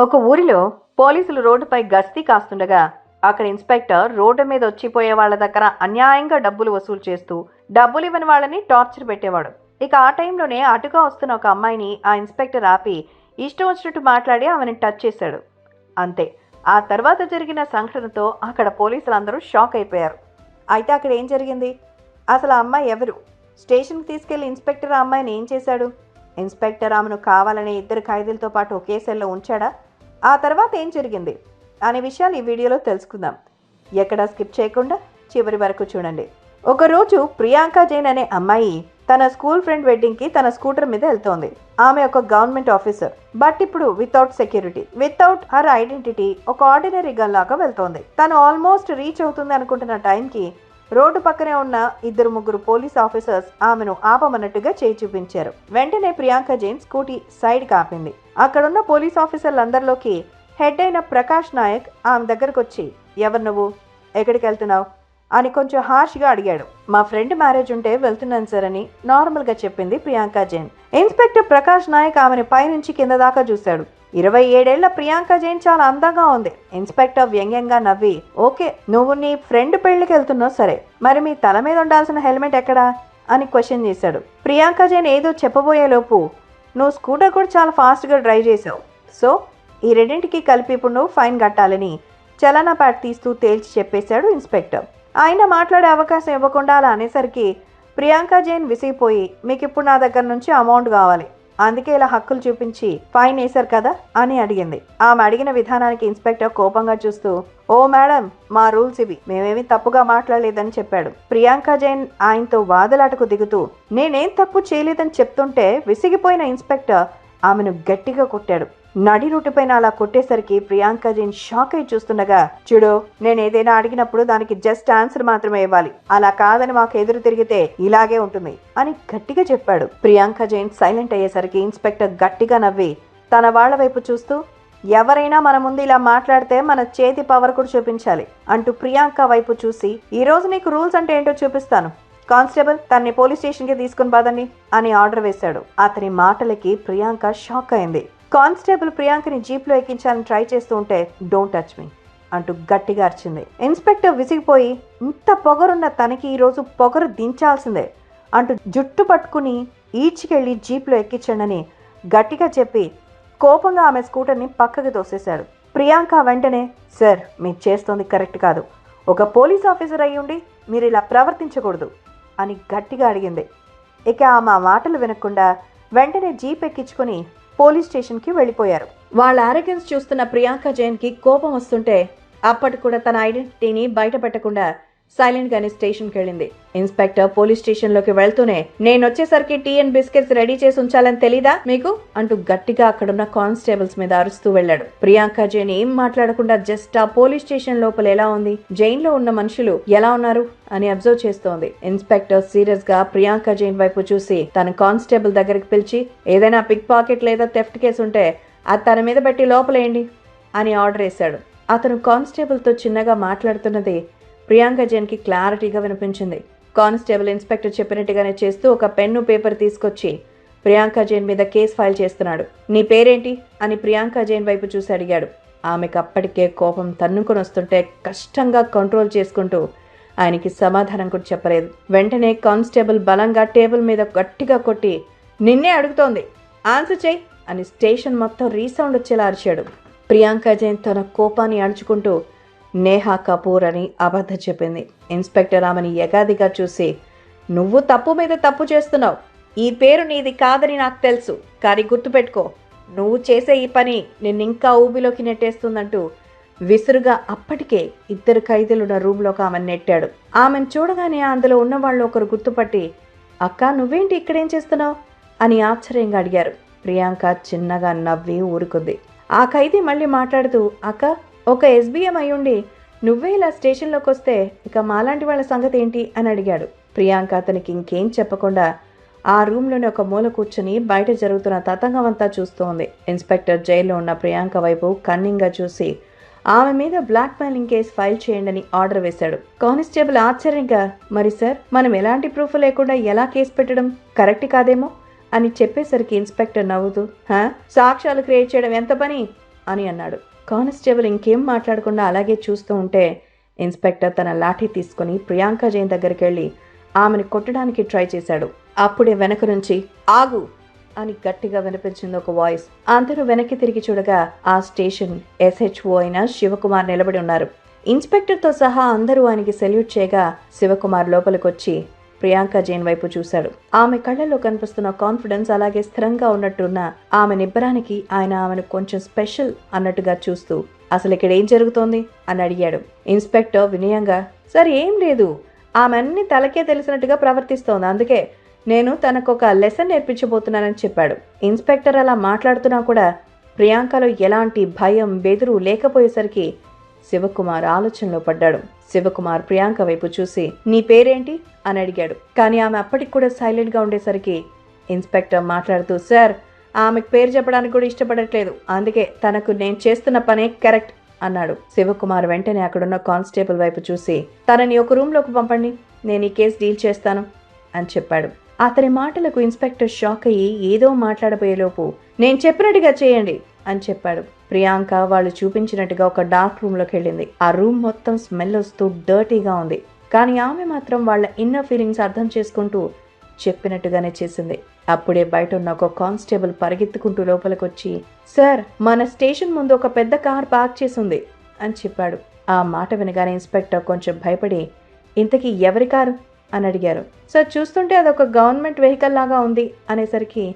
ఒక ఊరిలో పోలీసులు రోడ్డుపై గస్తీ కాస్తుండగా అక్కడ ఇన్స్పెక్టర్ రోడ్డు మీద వచ్చిపోయే వాళ్ళ దగ్గర అన్యాయంగా డబ్బులు వసూలు చేస్తూ డబ్బులు ఇవ్వని వాళ్ళని టార్చర్ పెట్టేవాడు. ఇక ఆ టైంలోనే అటుగా వస్తున్న ఒక అమ్మాయిని ఆ ఇన్స్పెక్టర్ ఆపి ఇష్టం వచ్చినట్టు మాట్లాడి ఆమెను టచ్ చేశాడు. అంతే. ఆ తర్వాత జరిగిన సంఘటనతో అక్కడ పోలీసులందరూ షాక్ అయిపోయారు. అయితే అక్కడ ఏం జరిగింది? అసలు ఆ అమ్మాయి ఎవరు? స్టేషన్కి తీసుకెళ్ళి ఇన్స్పెక్టర్ ఆ అమ్మాయిని ఏం చేశాడు? ఇన్స్పెక్టర్ ఆమెను కావాలనే ఇద్దరు ఖైదీలతో పాటు ఒకే సెల్లో ఉంచాడా? ఆ తర్వాత ఏం జరిగింది అనే విషయాలు ఈ వీడియోలో తెలుసుకుందాం. ఎక్కడా స్కిప్ చేయకుండా చివరి వరకు చూడండి. ఒకరోజు ప్రియాంక జైన్ అనే అమ్మాయి తన స్కూల్ ఫ్రెండ్ వెడ్డింగ్కి తన స్కూటర్ మీద వెళ్తోంది. ఆమె ఒక గవర్నమెంట్ ఆఫీసర్. బట్ ఇప్పుడు without security without her identity ఒక ఆర్డినరీ గన్ లాగా వెళ్తోంది. తను ఆల్మోస్ట్ రీచ్ అవుతుంది అనుకుంటున్న టైంకి రోడ్డు పక్కనే ఉన్న ఇద్దరు ముగ్గురు పోలీస్ ఆఫీసర్స్ ఆమెను ఆపమన్నట్టుగా చేయి చూపించారు. వెంటనే ప్రియాంక జైన్ స్కూటీ సైడ్ కాపింది అక్కడున్న పోలీస్ ఆఫీసర్లందరిలోకి హెడ్ అయిన ప్రకాష్ నాయక్ ఆమె దగ్గరకు వచ్చి ఎవరు నువ్వు? ఎక్కడికి వెళ్తున్నావు? అని కొంచెం హార్ష్గా అడిగాడు. మా ఫ్రెండ్ మ్యారేజ్ ఉంటే వెళ్తున్నాను సార్ అని నార్మల్గా చెప్పింది ప్రియాంక జైన్. ఇన్స్పెక్టర్ ప్రకాష్ నాయక్ ఆమెను పైనుంచి కింద దాకా చూశాడు. ఇరవై ఏడేళ్ళ ప్రియాంక జైన్ చాలా అందంగా ఉంది. ఇన్స్పెక్టర్ వ్యంగ్యంగా నవ్వి ఓకే నువ్వు నీ ఫ్రెండ్ పెళ్ళికి వెళ్తున్నావు సరే. మరి మీ తల మీద ఉండాల్సిన హెల్మెట్ ఎక్కడా? అని క్వశ్చన్ చేశాడు. ప్రియాంక జైన్ ఏదో చెప్పబోయేలోపు నువ్వు స్కూటర్ కూడా చాలా ఫాస్ట్గా డ్రైవ్ చేసావు సో ఈ రెండింటికి కలిపి ఇప్పుడు నువ్వు ఫైన్ కట్టాలని చలానా ప్యాట్ తీస్తూ తేల్చి చెప్పేశాడు ఇన్స్పెక్టర్ ఆయన మాట్లాడే అవకాశం ఇవ్వకుండా అలా అనేసరికి ప్రియాంక జైన్ విసిగిపోయి మీకు ఇప్పుడు నా దగ్గర నుంచి అమౌంట్ కావాలి. అందుకే ఇలా హక్కులు చూపించి ఫైన్ వేశారు కదా అని అడిగింది. ఆమె అడిగిన విధానానికి ఇన్స్పెక్టర్ కోపంగా చూస్తూ ఓ మేడం మా రూల్స్ ఇవి. మేమేమి తప్పుగా మాట్లాడలేదని చెప్పాడు ప్రియాంక జైన్ ఆయనతో వాదలాటకు దిగుతూ నేనేం తప్పు చేయలేదని చెప్తుంటే విసిగిపోయిన ఇన్స్పెక్టర్ ఆమెను గట్టిగా కొట్టాడు. నడి రూటుపైన అలా కొట్టేసరికి ప్రియాంక జైన్ షాక్ అయి చూస్తుండగా చూడు నేను ఏదైనా అడిగినప్పుడు దానికి జస్ట్ ఆన్సర్ మాత్రమే ఇవ్వాలి. అలా కాదని మాకు ఎదురు తిరిగితే ఇలాగే ఉంటుంది అని గట్టిగా చెప్పాడు. ప్రియాంక జైన్ సైలెంట్ అయ్యేసరికి ఇన్స్పెక్టర్ గట్టిగా నవ్వి తన వాళ్ళ వైపు చూస్తూ ఎవరైనా మన ముందు ఇలా మాట్లాడితే మన చేతి పవర్ కూడా చూపించాలి అంటూ ప్రియాంక వైపు చూసి ఈ రోజు నీకు రూల్స్ అంటే ఏంటో చూపిస్తాను. కానిస్టేబుల్ తన్ని పోలీస్ స్టేషన్కి తీసుకుని పదండి అని ఆర్డర్ వేశాడు. అతని మాటలకి ప్రియాంక షాక్ అయింది. కానిస్టేబుల్ ప్రియాంకని జీప్లో ఎక్కించాలని ట్రై చేస్తూ ఉంటే డోంట్ టచ్ మీ అంటూ గట్టిగా అరిచింది. ఇన్స్పెక్టర్ విసిగిపోయి ఇంత పొగరున్న తనకి ఈరోజు పొగరు దించాల్సిందే అంటూ జుట్టు పట్టుకుని ఈడ్చికెళ్ళి జీప్లో ఎక్కించండని గట్టిగా చెప్పి కోపంగా ఆమె స్కూటర్ని పక్కకి తోసేశాడు. ప్రియాంక వెంటనే సార్ మీరు చేస్తోంది కరెక్ట్ కాదు. ఒక పోలీస్ ఆఫీసర్ అయి ఉండి మీరు ఇలా ప్రవర్తించకూడదు అని గట్టిగా అడిగింది. ఇక ఆమె మాటలు వినకుండా వెంటనే జీప్ ఎక్కించుకుని పోలీస్ స్టేషన్కి వెళ్ళిపోయారు. వాళ్ళ ఆరోగ్యన్స్ చూస్తున్న ప్రియాంక జైన్కి కోపం వస్తుంటే అప్పటి కూడా తన ఐడెంటిటీని బయట పెట్టకుండా సైలెంట్ గానే స్టేషన్కి వెళ్ళింది. ఇన్స్పెక్టర్ పోలీస్ స్టేషన్లోకి వెళ్తూనే నేను వచ్చేసరికి టీ అండ్ బిస్కెట్స్ రెడీ చేసి ఉంచాలని తెలీదా మీకు? అంటూ గట్టిగా అక్కడున్న కానిస్టేబుల్స్ మీద అరుస్తూ వెళ్ళాడు. ప్రియాంక జైన్ ఏం మాట్లాడకుండా జస్ట్ ఆ పోలీస్ స్టేషన్ లోపల ఎలా ఉంది? జైన్లో ఉన్న మనుషులు ఎలా ఉన్నారు? అని అబ్జర్వ్ చేస్తోంది. ఇన్స్పెక్టర్ సీరియస్గా ప్రియాంక జైన్ వైపు చూసి తన కానిస్టేబుల్ దగ్గరికి పిలిచి ఏదైనా పిక్ పాకెట్ లేదా థెఫ్ట్ కేసు ఉంటే అది తన మీద పెట్టి లోపలేయండి అని ఆర్డర్ వేశాడు. అతను కానిస్టేబుల్తో చిన్నగా మాట్లాడుతున్నది ప్రియాంక జైన్కి క్లారిటీగా వినిపించింది. కానిస్టేబుల్ ఇన్స్పెక్టర్ చెప్పినట్టుగానే చేస్తూ ఒక పెన్ను పేపర్ తీసుకొచ్చి ప్రియాంక జైన్ మీద కేసు ఫైల్ చేస్తున్నాడు. నీ పేరేంటి? అని ప్రియాంక జైన్ వైపు చూసి అడిగాడు. ఆమెకు అప్పటికే కోపం తన్నుకొని వస్తుంటే కష్టంగా కంట్రోల్ చేసుకుంటూ ఆయనకి సమాధానం కూడా చెప్పలేదు. వెంటనే కానిస్టేబుల్ బలంగా టేబుల్ మీద గట్టిగా కొట్టి నిన్నే అడుగుతోంది. ఆన్సర్ చేయి అని స్టేషన్ మొత్తం రీసౌండ్ వచ్చేలా అరిచాడు. ప్రియాంక జైన్ తన కోపాన్ని అణుచుకుంటూ నేహా కపూర్ అని అబద్ధ చెప్పింది. ఇన్స్పెక్టర్ ఆమెని యగాదిగా చూసి నువ్వు తప్పు మీద తప్పు చేస్తున్నావు. ఈ పేరు నీది కాదని నాకు తెలుసు. కానీ గుర్తుపెట్టుకో నువ్వు చేసే ఈ పని నిన్ను ఇంకా ఊబిలోకి నెట్టేస్తుందంటూ విసురుగా అప్పటికే ఇద్దరు ఖైదీలున్న రూమ్లోకి ఆమెను నెట్టాడు. ఆమెను చూడగానే అందులో ఉన్న వాళ్ళు ఒకరు గుర్తుపట్టి అక్క నువ్వేంటి ఇక్కడేం చేస్తున్నావు? అని ఆశ్చర్యంగా అడిగారు. ప్రియాంక చిన్నగా నవ్వి ఊరుకుంది. ఆ ఖైదీ మళ్ళీ మాట్లాడుతూ అక్క ఒక ఎస్బీఎం అయ్యుండి నువ్వే ఇలా స్టేషన్లోకి వస్తే ఇక మాలాంటి వాళ్ళ సంగతి ఏంటి అని అడిగాడు. ప్రియాంక అతనికి ఇంకేం చెప్పకుండా ఆ రూమ్లోని ఒక మూల కూర్చుని బయట జరుగుతున్న తతంగం అంతా చూస్తూ ఉంది ఇన్స్పెక్టర్ జైల్లో ఉన్న ప్రియాంక వైపు కన్నింగ్గా చూసి ఆమె మీద బ్లాక్మెయిలింగ్ కేసు ఫైల్ చేయండి ఆర్డర్ వేశాడు. కానిస్టేబుల్ ఆశ్చర్యంగా మరి సార్ మనం ఎలాంటి ప్రూఫ్ లేకుండా ఎలా కేసు పెట్టడం? కరెక్ట్ కాదేమో? అని చెప్పేసరికి ఇన్స్పెక్టర్ నవ్వుతూ "హా? సాక్ష్యాలు క్రియేట్ చేయడం ఎంత పని? అని అన్నాడు. కానిస్టేబుల్ ఇంకేం మాట్లాడకుండా అలాగే చూస్తూ ఉంటే ఇన్స్పెక్టర్ తన లాఠీ తీసుకుని ప్రియాంక జైన్ దగ్గరికి వెళ్ళి ఆమెను కొట్టడానికి ట్రై చేశాడు. అప్పుడే వెనక నుంచి ఆగు! అని గట్టిగా వినిపించింది ఒక వాయిస్. అందరూ వెనక్కి తిరిగి చూడగా ఆ స్టేషన్ ఎస్హెచ్ఓ అయిన శివకుమార్ నిలబడి ఉన్నారు. ఇన్స్పెక్టర్తో సహా అందరూ ఆయనకి సెల్యూట్ చేయగా శివకుమార్ లోపలికొచ్చి ప్రియాంక జైన్ వైపు చూశాడు. ఆమె కళ్ళల్లో కనిపిస్తున్న కాన్ఫిడెన్స్ అలాగే స్థిరంగా ఉన్నట్టున్న ఆమె నిబ్బరానికి ఆయన ఆమెను కొంచెం స్పెషల్ అన్నట్టుగా చూస్తూ అసలు ఇక్కడ ఏం జరుగుతోంది? అని అడిగాడు. ఇన్స్పెక్టర్ వినయంగా సార్ ఏం లేదు. ఆమె అన్ని తలకే తెలిసినట్టుగా ప్రవర్తిస్తోంది. అందుకే నేను తనకు ఒక లెసన్ నేర్పించబోతున్నానని చెప్పాడు. ఇన్స్పెక్టర్ అలా మాట్లాడుతున్నా కూడా ప్రియాంకలో ఎలాంటి భయం బెదురు లేకపోయేసరికి శివకుమార్ ఆలోచనలో పడ్డాడు. శివకుమార్ ప్రియాంక వైపు చూసి నీ పేరేంటి? అని అడిగాడు. కానీ ఆమె అప్పటికి కూడా సైలెంట్గా ఉండేసరికి ఇన్స్పెక్టర్ మాట్లాడుతూ సార్ ఆమెకు పేరు చెప్పడానికి కూడా ఇష్టపడట్లేదు. అందుకే తనకు నేను చేస్తున్న పనే కరెక్ట్ అన్నాడు. శివకుమార్ వెంటనే అక్కడున్న కానిస్టేబుల్ వైపు చూసి తనని ఒక రూమ్లోకి పంపండి. నేను ఈ కేసు డీల్ చేస్తాను అని చెప్పాడు. అతని మాటలకు ఇన్స్పెక్టర్ షాక్ అయ్యి ఏదో మాట్లాడబోయేలోపు నేను చెప్పినట్టుగా చేయండి అని చెప్పాడు. ప్రియాంక వాళ్ళు చూపించినట్టుగా ఒక డార్క్ రూమ్లోకి వెళ్ళింది. ఆ రూమ్ మొత్తం స్మెల్ వస్తూ డర్టీగా ఉంది. కానీ ఆమె మాత్రం వాళ్ళ ఇన్నర్ ఫీలింగ్స్ అర్థం చేసుకుంటూ చెప్పినట్టుగానే చేసింది. అప్పుడే బయట ఉన్న ఒక కానిస్టేబుల్ పరిగెత్తుకుంటూ లోపలికొచ్చి సార్ మన స్టేషన్ ముందు ఒక పెద్ద కార్ పార్క్ చేసింది అని చెప్పాడు. ఆ మాట వినగానే ఇన్స్పెక్టర్ కొంచెం భయపడి ఇంతకీ ఎవరి కారు? అని అడిగారు. సార్ చూస్తుంటే అదొక గవర్నమెంట్ వెహికల్ లాగా ఉంది అనేసరికి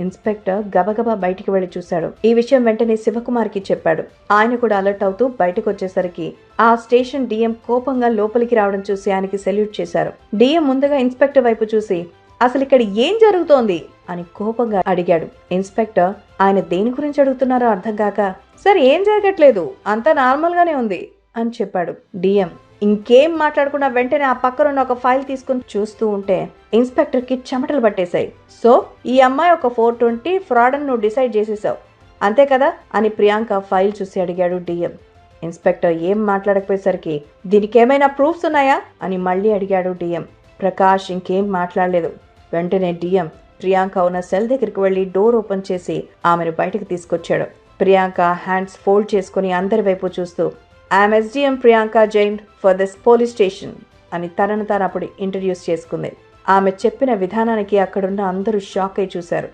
ఇన్స్పెక్టర్ గబగబా బయటికి వెళ్ళి చూశాడు. ఈ విషయం వెంటనే శివకుమార్కి చెప్పాడు. ఆయన కూడా అలర్ట్ అవుతూ బయటకు వచ్చేసరికి ఆ స్టేషన్ డిఎం కోపంగా లోపలికి రావడం చూసి ఆయనకి సెల్యూట్ చేశారు. డిఎం ముందుగా ఇన్స్పెక్టర్ వైపు చూసి అసలు ఇక్కడ ఏం జరుగుతోంది? అని కోపంగా అడిగాడు. ఇన్స్పెక్టర్ ఆయన దేని గురించి అడుగుతున్నారో అర్థం కాక సార్ ఏం జరగట్లేదు అంతా నార్మల్ గానే ఉంది అని చెప్పాడు. డిఎం ఇంకేం మాట్లాడకుండా వెంటనే ఆ పక్కనున్న ఒక ఫైల్ తీసుకుని చూస్తూ ఉంటే ఇన్స్పెక్టర్కి చెమటలు పట్టేశాయి. సో ఈ అమ్మాయి ఒక ఫోర్ ట్వంటీ ఫ్రాడ్ అని నువ్వు డిసైడ్ చేసేసావు. అంతే కదా? అని ప్రియాంక ఫైల్ చూసి అడిగాడు డిఎం. ఇన్స్పెక్టర్ ఏం మాట్లాడకపోయేసరికి దీనికి ఏమైనా ప్రూఫ్స్ ఉన్నాయా? అని మళ్ళీ అడిగాడు డిఎం. ప్రకాష్ ఇంకేం మాట్లాడలేదు. వెంటనే డిఎం ప్రియాంక ఉన్న సెల్ దగ్గరికి వెళ్ళి డోర్ ఓపెన్ చేసి ఆమెను బయటకు తీసుకొచ్చాడు. ప్రియాంక హ్యాండ్స్ ఫోల్డ్ చేసుకుని అందరి వైపు చూస్తూ I'm SDM Priyanka Jain for this police station అని తనను తాను అప్పుడు ఇంట్రడ్యూస్ చేసుకుంది. ఆమె చెప్పిన విధానానికి అక్కడున్న అందరూ షాక్ అయి చూశారు.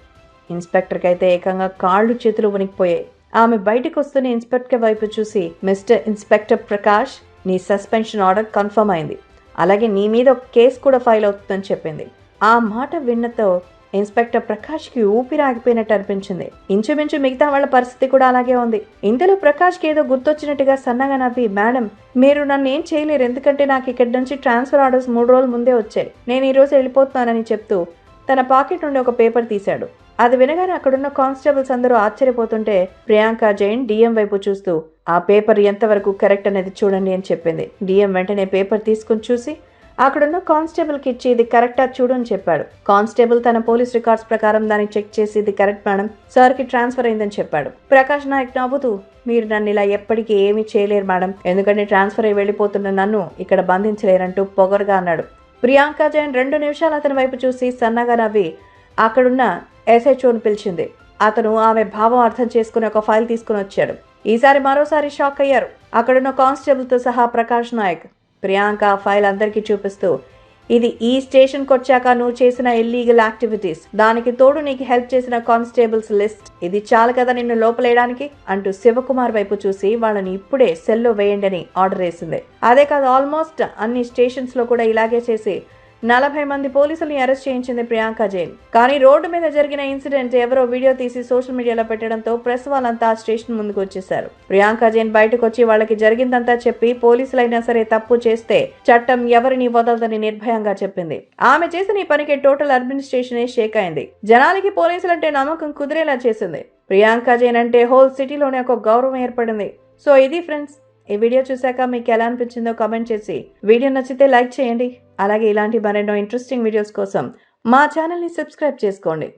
ఇన్స్పెక్టర్కి అయితే ఏకంగా కాళ్ళు చేతులు వణికిపోయాయి. ఆమె బయటకు వస్తున్న ఇన్స్పెక్టర్ వైపు చూసి మిస్టర్ ఇన్స్పెక్టర్ ప్రకాష్ నీ సస్పెన్షన్ ఆర్డర్ కన్ఫర్మ్ అయింది. అలాగే నీ మీద ఒక కేసు కూడా ఫైల్ అవుతుందని చెప్పింది. ఆ మాట విన్నతో ఇన్స్పెక్టర్ ప్రకాష్కి ఊపిరి ఆగిపోయినట్టు అనిపించింది. ఇంచుమించు మిగతా వాళ్ళ పరిస్థితి కూడా అలాగే ఉంది. ఇంతలో ప్రకాష్కి ఏదో గుర్తొచ్చినట్టుగా సన్నగా నవ్వి మేడం మీరు నన్ను ఏం చేయలేరు. ఎందుకంటే నాకు ఇక్కడి నుంచి ట్రాన్స్ఫర్ ఆర్డర్స్ మూడు రోజుల ముందే వచ్చాయి. నేను ఈ రోజు వెళ్ళిపోతున్నానని చెప్తూ తన పాకెట్ నుండి ఒక పేపర్ తీశాడు. అది వినగానే అక్కడున్న కానిస్టేబుల్స్ అందరూ ఆశ్చర్యపోతుంటే ప్రియాంక జైన్ డిఎం వైపు చూస్తూ ఆ పేపర్ ఎంతవరకు కరెక్ట్ అనేది చూడండి అని చెప్పింది. డిఎం వెంటనే పేపర్ తీసుకుని చూసి అక్కడున్న కానిస్టేబుల్కి ఇచ్చి ఇది కరెక్టా చూడు అని చెప్పాడు. కానిస్టేబుల్ తన పోలీస్ రికార్డ్స్ ప్రకారం దాన్ని చెక్ చేసి ఇది కరెక్ట్ మేడం సార్కి ట్రాన్స్ఫర్ అయిందని చెప్పాడు. ప్రకాష్ నాయక్ నవ్వుతూ మీరు నన్ను ఇలా ఎప్పటికీ ఏమీ చేయలేరు మేడం. ఎందుకంటే ట్రాన్స్ఫర్ అయి వెళ్ళిపోతున్న నన్ను ఇక్కడ బంధించలేరంటూ పొగరుగా అన్నాడు. ప్రియాంక జైన్ రెండు నిమిషాలు అతని వైపు చూసి సన్నగా నవ్వి అక్కడున్న ఎస్హెచ్ఓను పిలిచింది. అతను ఆమె భావం అర్థం చేసుకుని ఒక ఫైల్ తీసుకుని వచ్చాడు. ఈసారి మరోసారి షాక్ అయ్యారు. అక్కడున్న కానిస్టేబుల్తో సహా ప్రకాష్ నాయక్. ప్రియాంక ఆ ఫైల్ అందరికీ చూపిస్తూ ఇది ఈ స్టేషన్కి వచ్చాక నువ్వు చేసిన ఇల్లీగల్ యాక్టివిటీస్ దానికి తోడు నీకు హెల్ప్ చేసిన కానిస్టేబుల్స్ లిస్ట్ ఇది చాలు కదా నిన్ను లోపలేయడానికి? అంటూ శివకుమార్ వైపు చూసి వాళ్ళని ఇప్పుడే సెల్లో వేయండి అని ఆర్డర్ వేసింది. అదే కాదు ఆల్మోస్ట్ అన్ని స్టేషన్స్లో కూడా ఇలాగే చేసి నలభై మంది పోలీసుల్ని అరెస్ట్ చేయించింది ప్రియాంక జైన్. కానీ రోడ్డు మీద జరిగిన ఇన్సిడెంట్ ఎవరో వీడియో తీసి సోషల్ మీడియాలో పెట్టడంతో ప్రెస్ వాళ్ళంతా స్టేషన్ ముందుకు వచ్చేశారు. ప్రియాంక జైన్ బయటకు వచ్చి వాళ్ళకి జరిగిందంతా చెప్పి పోలీసులైనా సరే తప్పు చేస్తే చట్టం ఎవరిని వదలదని నిర్భయంగా చెప్పింది. ఆమె చేసిన ఈ పనికి టోటల్ అడ్మినిస్ట్రేషన్ షేక్ అయింది. జనాలకి పోలీసులంటే నమ్మకం కుదిరేలా చేసింది. ప్రియాంక జైన్ అంటే హోల్ సిటీలోనే ఒక గౌరవం ఏర్పడింది. సో ఇది ఫ్రెండ్స్ ఈ వీడియో చూశాక మీకు ఎలా అనిపించిందో కామెంట్ చేసి వీడియో నచ్చితే లైక్ చేయండి. అలాగే ఇలాంటి మరెన్నో ఇంట్రెస్టింగ్ వీడియోస్ కోసం మా ఛానల్ని సబ్స్క్రైబ్ చేసుకోండి.